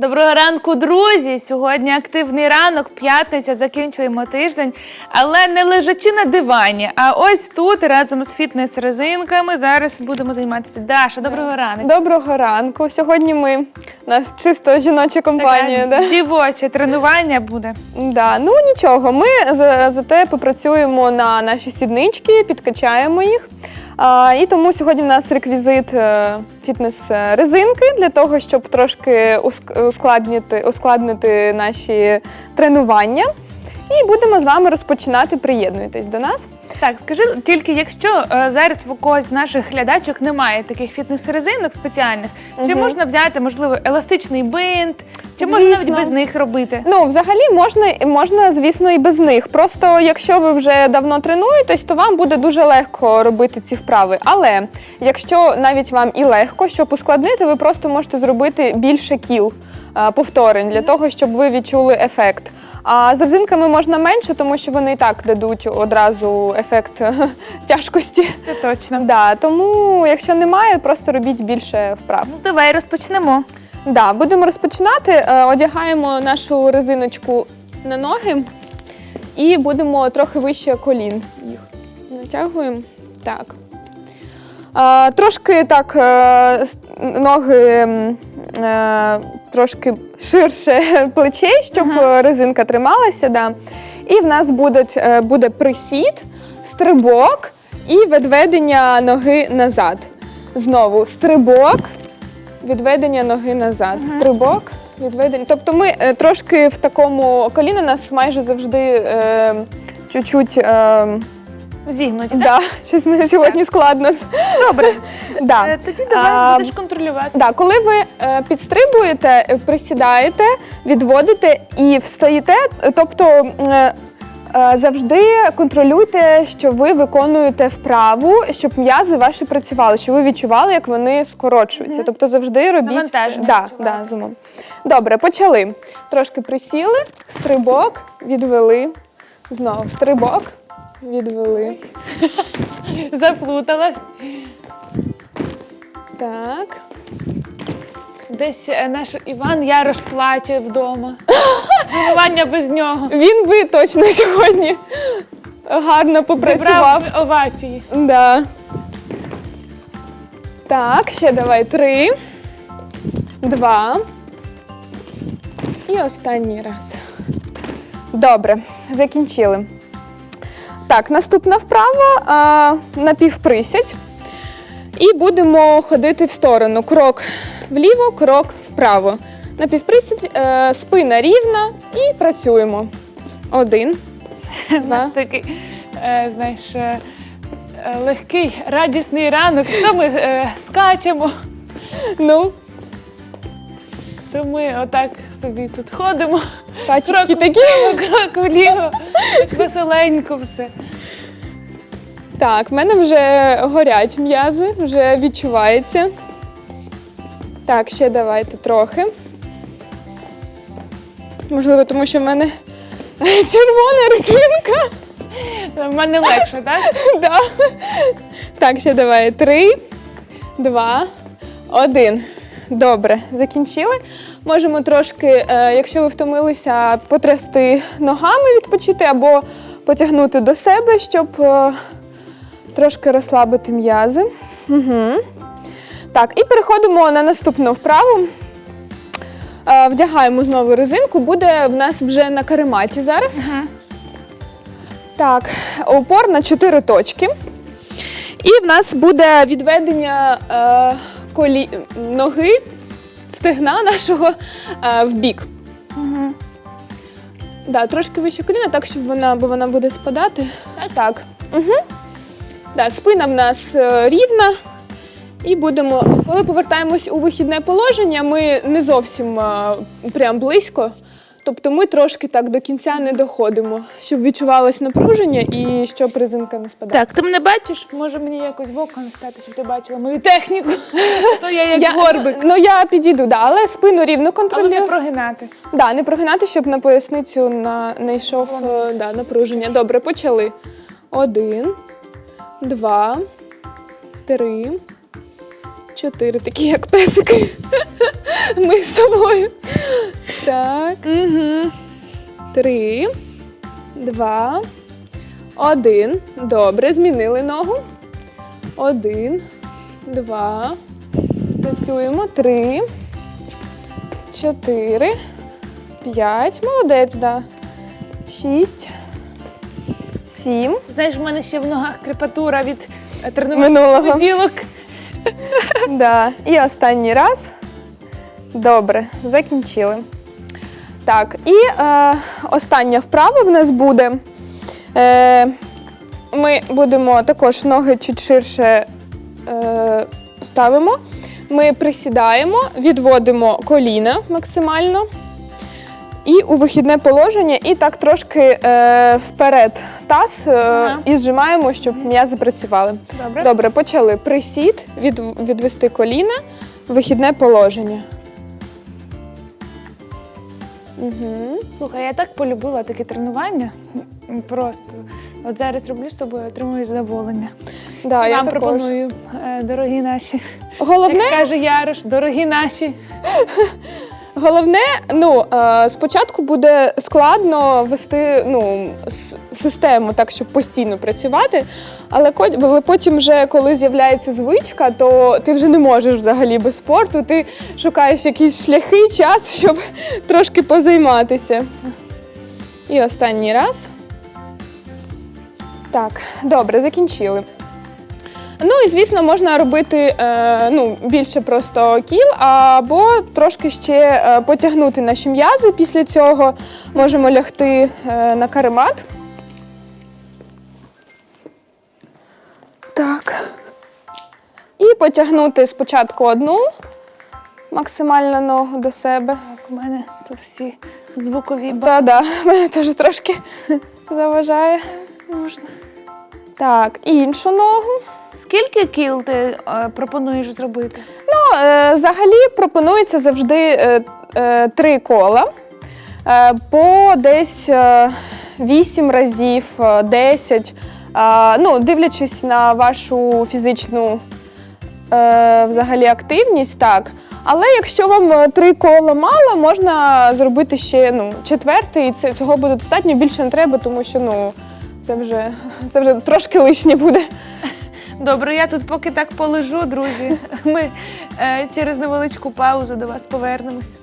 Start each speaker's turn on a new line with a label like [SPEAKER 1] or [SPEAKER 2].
[SPEAKER 1] Доброго ранку, друзі! Сьогодні активний ранок, п'ятниця, закінчуємо тиждень, але не лежачи на дивані. А ось тут разом з фітнес-резинками зараз будемо займатися. Даша, доброго ранку.
[SPEAKER 2] Доброго ранку. Сьогодні ми у нас чисто жіноча компанія.
[SPEAKER 1] Таке
[SPEAKER 2] Да?
[SPEAKER 1] Дівоче тренування буде.
[SPEAKER 2] Да. Ну нічого, ми за- зате попрацюємо на наші сіднички, підкачаємо їх. А, і тому сьогодні в нас реквізит е, фітнес-резинки для того, щоб трошки ускладнити, ускладнити наші тренування. І будемо з вами розпочинати. Приєднуйтесь до нас.
[SPEAKER 1] Так, скажи тільки, якщо е, зараз в когось з наших глядачок немає таких фітнес-резинок спеціальних, чи можна взяти, можливо, еластичний бинт, чи можна навіть без них робити?
[SPEAKER 2] Ну, взагалі можна, можна, звісно, і без них. Просто якщо ви вже давно тренуєтесь, то вам буде дуже легко робити ці вправи. Але якщо навіть вам і легко, щоб ускладнити, ви просто можете зробити більше кіл а, повторень для того, щоб ви відчули ефект. А з резинками можна менше, тому що вони і так дадуть одразу ефект тяжкості.
[SPEAKER 1] Це точно.
[SPEAKER 2] Да, тому, якщо немає, просто робіть більше вправ.
[SPEAKER 1] Ну, давай розпочнемо.
[SPEAKER 2] Да, будемо розпочинати. Е, Одягаємо нашу резиночку на ноги і будемо трохи вище колін. Їх натягуємо. Так. Е, Трошки так е, ноги трошки ширше плечей, щоб е, резинка трималася. Да. І в нас будуть, е, буде присід, стрибок і відведення ноги назад. Знову стрибок, відведення ноги назад. Стрибок, відведення. Тобто ми е, трошки в такому коліно нас майже завжди е, чуть-чуть. Е,
[SPEAKER 1] Зігнуті, так?
[SPEAKER 2] да, щось мені сьогодні складно.
[SPEAKER 1] Добре.
[SPEAKER 2] Да.
[SPEAKER 1] Е, Тоді давай
[SPEAKER 2] А,
[SPEAKER 1] будеш контролювати.
[SPEAKER 2] Да, коли ви е, підстрибуєте, е, присідаєте, відводите і встаєте, е, тобто е, завжди контролюйте, що ви виконуєте вправу, щоб м'язи ваші працювали, щоб ви відчували, як вони скорочуються. Тобто завжди робіть да, да, зумом. Добре, почали. Трошки присіли, стрибок, відвели. Знову стрибок, відвели.
[SPEAKER 1] Заплуталась.
[SPEAKER 2] Так.
[SPEAKER 1] Десь е, наш Іван Ярош плаче вдома. Тренування без нього.
[SPEAKER 2] Він би точно сьогодні гарно попрацював.
[SPEAKER 1] Зібрав овації.
[SPEAKER 2] Да. Так, ще давай три, два. І останній раз. Добре, закінчили. Так, наступна вправа а, напівприсядь. І будемо ходити в сторону. Крок вліво, крок вправо. Напівприсядь, е, спина рівна і працюємо. Один.
[SPEAKER 1] У нас такий, е, знаєш, е, е, легкий, радісний ранок. То ми е, скачемо,
[SPEAKER 2] Ну,
[SPEAKER 1] то ми отак собі тут ходимо.
[SPEAKER 2] пачечки
[SPEAKER 1] Крок
[SPEAKER 2] такі.
[SPEAKER 1] вліво, крок вліво. Веселенько все.
[SPEAKER 2] Так, в мене вже горять м'язи, вже відчувається. Так, ще давайте трохи. Можливо, тому що в мене червона резинка.
[SPEAKER 1] В мене легше, так?
[SPEAKER 2] Да. Так, ще давай. Три, два, один. Добре, закінчили. Можемо трошки, е, якщо ви втомилися, потрясти ногами, відпочити або потягнути до себе, щоб е, трошки розслабити м'язи. Угу. Так, і переходимо на наступну вправу. Е, Вдягаємо знову резинку, буде в нас вже на карематі зараз. Так, упор на 4 точки. І в нас буде відведення е, колі... ноги, стегна нашого е, в бік.
[SPEAKER 1] Угу.
[SPEAKER 2] Да, трошки вище коліна, так, щоб вона, бо вона буде спадати. Так. так. Угу. Да, спина в нас е, рівна. І будемо, коли повертаємось у вихідне положення, ми не зовсім е, прям близько. Тобто ми трошки так до кінця не доходимо, щоб відчувалось напруження і щоб резинка не спадала.
[SPEAKER 1] Так, ти мене бачиш? Може мені якось боком стати, щоб ти бачила мою техніку. То я як горбик.
[SPEAKER 2] Ну я підійду, да, але спину рівно
[SPEAKER 1] Але не прогинати.
[SPEAKER 2] Да, не прогинати, щоб на поясницю на, не йшов е, да, напруження. Добре, почали. Один, два, три, чотири. Такі як песики. Ми з тобою. Так.
[SPEAKER 1] Угу.
[SPEAKER 2] Три, два, один. Добре, змінили ногу. Один, два. Працюємо. Три, чотири, п'ять. Молодець, да. Шість, сім.
[SPEAKER 1] Знаєш, в мене ще в ногах крепатура від е, тренування
[SPEAKER 2] Минулого. Да. І останній раз. Добре, закінчили. Так, і е, остання вправа в нас буде. Е, ми будемо також ноги чуть ширше е, ставимо. Ми присідаємо, відводимо коліна максимально. І у вихідне положення, і так трошки е, вперед таз е,
[SPEAKER 1] Ага.
[SPEAKER 2] і зжимаємо, щоб м'язи працювали.
[SPEAKER 1] Добре.
[SPEAKER 2] Добре, почали. Присід, від, відвести коліна, вихідне положення. Угу.
[SPEAKER 1] Слухай, я так полюбила таке тренування. М, Просто. От зараз роблю з тобою, отримую задоволення.
[SPEAKER 2] Да, я
[SPEAKER 1] Вам
[SPEAKER 2] також.
[SPEAKER 1] пропоную, е, дорогі наші.
[SPEAKER 2] Головне,
[SPEAKER 1] Як каже Ярош, дорогі наші.
[SPEAKER 2] головне, ну е, спочатку буде складно вести ну, систему так, щоб постійно працювати. Але потім, вже коли з'являється звичка, то ти вже не можеш взагалі без спорту. Ти шукаєш якісь шляхи, час, щоб трошки позайматися. І останній раз. Так, добре, закінчили. Ну і звісно, можна робити е, ну, більше просто кіл, або трошки ще е, потягнути наші м'язи. Після цього можемо лягти е, на каремат. Так. І потягнути спочатку одну максимально ногу до себе.
[SPEAKER 1] Так, у мене тут всі звукові ба-
[SPEAKER 2] Та-да, мене теж трошки заважає.
[SPEAKER 1] можна.
[SPEAKER 2] Так, іншу ногу.
[SPEAKER 1] Скільки кіл ти е, пропонуєш зробити?
[SPEAKER 2] Ну, е, взагалі пропонується завжди е, е, три кола е, по десь е, 8 разів, е, 10, е, ну, дивлячись на вашу фізичну е, взагалі активність, так. Але якщо вам е, три кола мало, можна зробити ще ну, четвертий, і це, цього буде достатньо, більше не треба, тому що ну, це, вже, це вже трошки лишнє буде.
[SPEAKER 1] Добре, я тут поки так полежу, друзі. Ми е, через невеличку паузу до вас повернемось.